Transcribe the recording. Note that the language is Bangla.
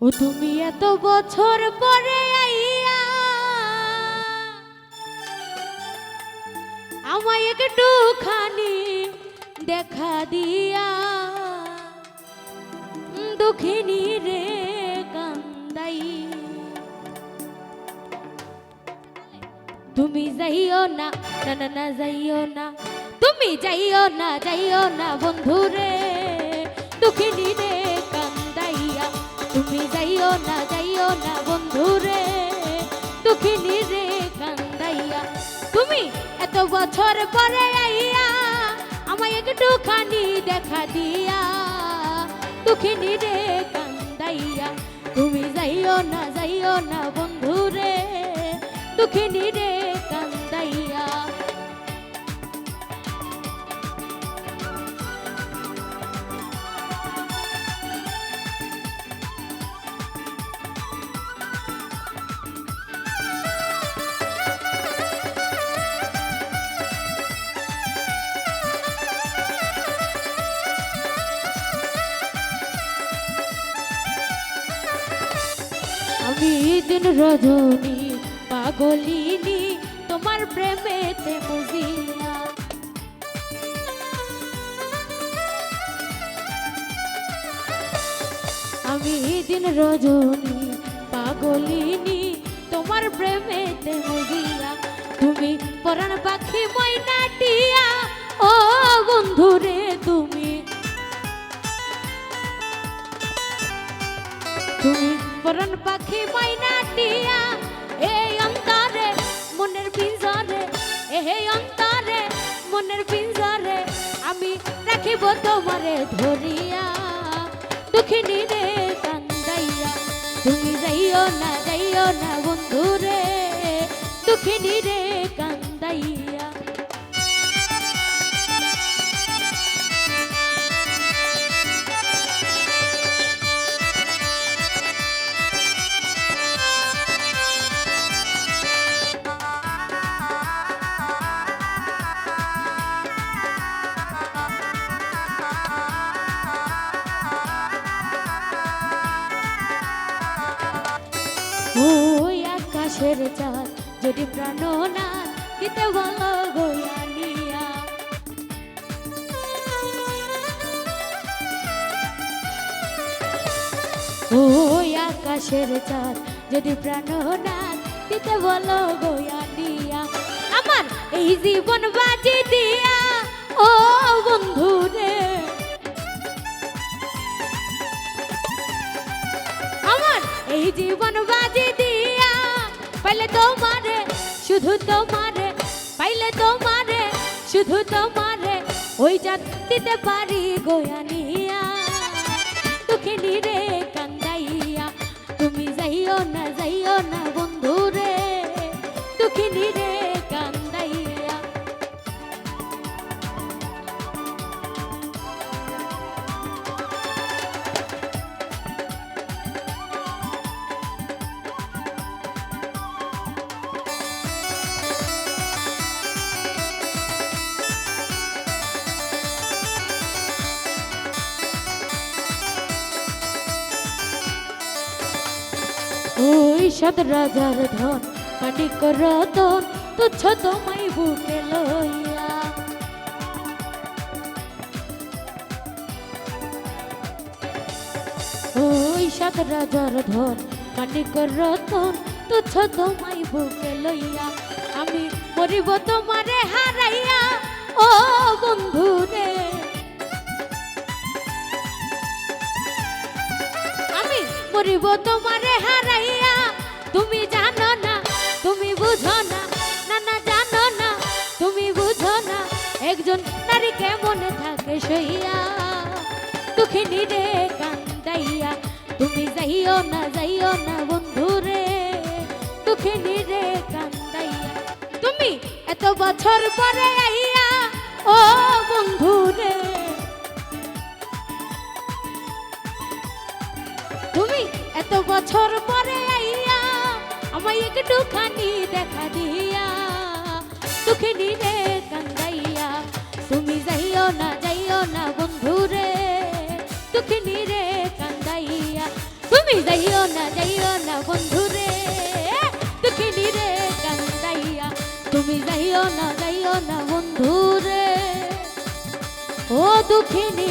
ও তুমি এত বছর পরে আইয়া আমায় একটু খানি দেখা দিয়া। দুঃখিনী রে কান্দাই। তুমি যাইও না না না না, যাইও না। তুমি যাইও না যাইও না বন্ধু রে দুঃখিনী রে কান্দাইয়া, তুমি যাইও না যাইও না বন্ধুরে। দুঃখিনী রে কান্দাইয়া, তুমি এত বছর পরে আইয়া আমায় একটু খানি দেখা দিয়া। দুঃখিনী রে কান্দাইয়া, তুমি যাইও না যাইও না বন্ধুরে। দুঃখিনী রে আমি দিন রজনী, পাগলিনী, তোমার প্রেমেতে বুঝিয়া আমি দিন রজনী, পাগলিনী, তোমার প্রেমেতে বুঝিয়া তুমি পরাণ পাখি ময়নাটিয়া ও বন্ধুরে পরন পাখি মাইনা টিয়া এই অন্তরে মনের পিঞ্জরে, এই অন্তরে মনের পিঞ্জরে আমি রাখিব তোমারে ধরিয়া। দুঃখিনী রে কান্দাইয়া, তুমি যাইও না যাইও না বন্ধু রে দুঃখিনী রে কান্দাইয়া ওই আকাশের চাঁদ, যদি প্রাণ না দিতে বলো গোয়ানিয়া ওই আকাশের চাঁদ, যদি প্রাণ না দিতে বলো গোয়ানিয়া আমার এই জীবন বাজি দিয়া, ও বন্ধু রে। আমার এই জীবন বাজি দিয়া পাইলে তোমারে শুধু তোমারে পাইলে তোমারে শুধু তোমারে ওই জাত দিতে পারি গোয়ানিয়া দুঃখিনী রে কান্দাইয়া তুমি যাইও না যাইও না সদ রাজার ধন মানিক রতন তুচ্ছ তোমায় বুকে লইয়া। ওই রাজার ধন মানিক রতন তুচ্ছ তোমায় বুকে লইয়া। আমি মরিব তোমারে হারাইয়া, ও বন্ধু রে আমি মরিব তোমারে হারাইয়া তুমি জানো না, তুমি বুঝো না না না জানো না, তুমি বুঝো না, একজন নারী কেমন থাকে সইয়া দুঃখিনী রে কান্দাইয়া, তুমি যাইও না যাইও না বন্ধু রে, দুঃখিনী রে কান্দাইয়া, তুমি এত বছর পরে আইয়া আমায় একটু খানি দেখা দিয়া। দুঃখিনী রে কান্দাইয়া তুমি যাইও না যাইও না বন্ধু রে দুঃখিনী রে কান্দাইয়া তুমি যাইও না যাইও না দুঃখিনী রে কান্দাইয়া তুমি যাইও না যাইও না বন্ধুরে। ও দুঃখিনী